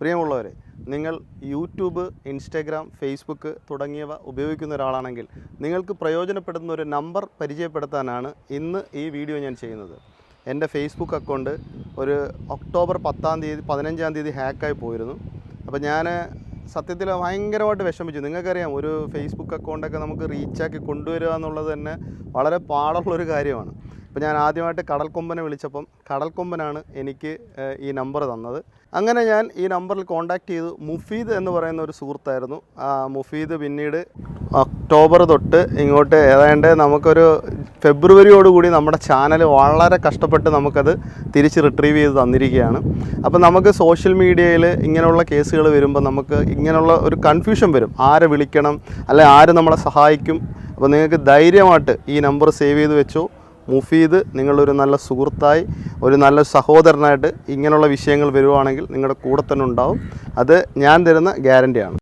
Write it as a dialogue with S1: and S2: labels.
S1: പ്രിയമുള്ളവരെ നിങ്ങൾ YouTube Instagram Facebook തുടങ്ങിയവ ഉപയോഗിക്കുന്ന ഒരാളാണെങ്കിൽ നിങ്ങൾക്ക് പ്രയോജനപ്പെടുന്ന ഒരു നമ്പർ പരിചയപ്പെടുത്താനാണ് ഇന്ന് ഈ വീഡിയോ ഞാൻ ചെയ്യുന്നത്. എന്റെ ഫേസ്ബുക്ക് അക്കൗണ്ട് ഒരു ഒക്ടോബർ പത്താം തീയതി പതിനഞ്ചാം തീയതി ഹാക്കായി പോയിരുന്നു. അപ്പോൾ ഞാൻ സത്യത്തിൽ ഭയങ്കരമായിട്ട് വിഷമിച്ചു. നിങ്ങൾക്കറിയാം ഒരു ഫേസ്ബുക്ക് അക്കൗണ്ടൊക്കെ നമുക്ക് റീച്ചാക്കി കൊണ്ടുവരിക എന്നുള്ളത് തന്നെ വളരെ പാടുള്ളൊരു കാര്യമാണ്. അപ്പോൾ ഞാൻ ആദ്യമായിട്ട് കടൽക്കൊമ്പനെ വിളിച്ചപ്പം കടൽക്കൊമ്പനാണ് എനിക്ക് ഈ നമ്പർ തന്നത്. അങ്ങനെ ഞാൻ ഈ നമ്പറിൽ കോൺടാക്റ്റ് ചെയ്തു. മുഫീദ് എന്ന് പറയുന്ന ഒരു സുഹൃത്തായിരുന്നു. ആ മുഫീദ് പിന്നീട് ഒക്ടോബർ തൊട്ട് ഇങ്ങോട്ട് ഏതാണ്ട് നമുക്കൊരു ഫെബ്രുവരിയോടുകൂടി നമ്മുടെ ചാനൽ വളരെ കഷ്ടപ്പെട്ട് നമുക്കത് തിരിച്ച് റിട്രീവ് ചെയ്ത് തന്നിരിക്കുകയാണ്. അപ്പോൾ നമുക്ക് സോഷ്യൽ മീഡിയയിൽ ഇങ്ങനെയുള്ള കേസുകൾ വരുമ്പോൾ നമുക്ക് ഇങ്ങനെയുള്ള ഒരു കൺഫ്യൂഷൻ വരും. ആരെ വിളിക്കണം അല്ലെ ആര് നമ്മളെ സഹായിക്കും? അപ്പോൾ നിങ്ങൾക്ക് ധൈര്യമായിട്ട് ഈ നമ്പർ സേവ് ചെയ്ത് വെച്ചോ. മുഫീദ് നിങ്ങളൊരു നല്ല സുഹൃത്തായി ഒരു നല്ല സഹോദരനായിട്ട് ഇങ്ങനെയുള്ള വിഷയങ്ങൾ വരുവാണെങ്കിൽ നിങ്ങളുടെ കൂടെ തന്നെ ഉണ്ടാവും. അത് ഞാൻ തരുന്ന ഗ്യാരന്റിയാണ്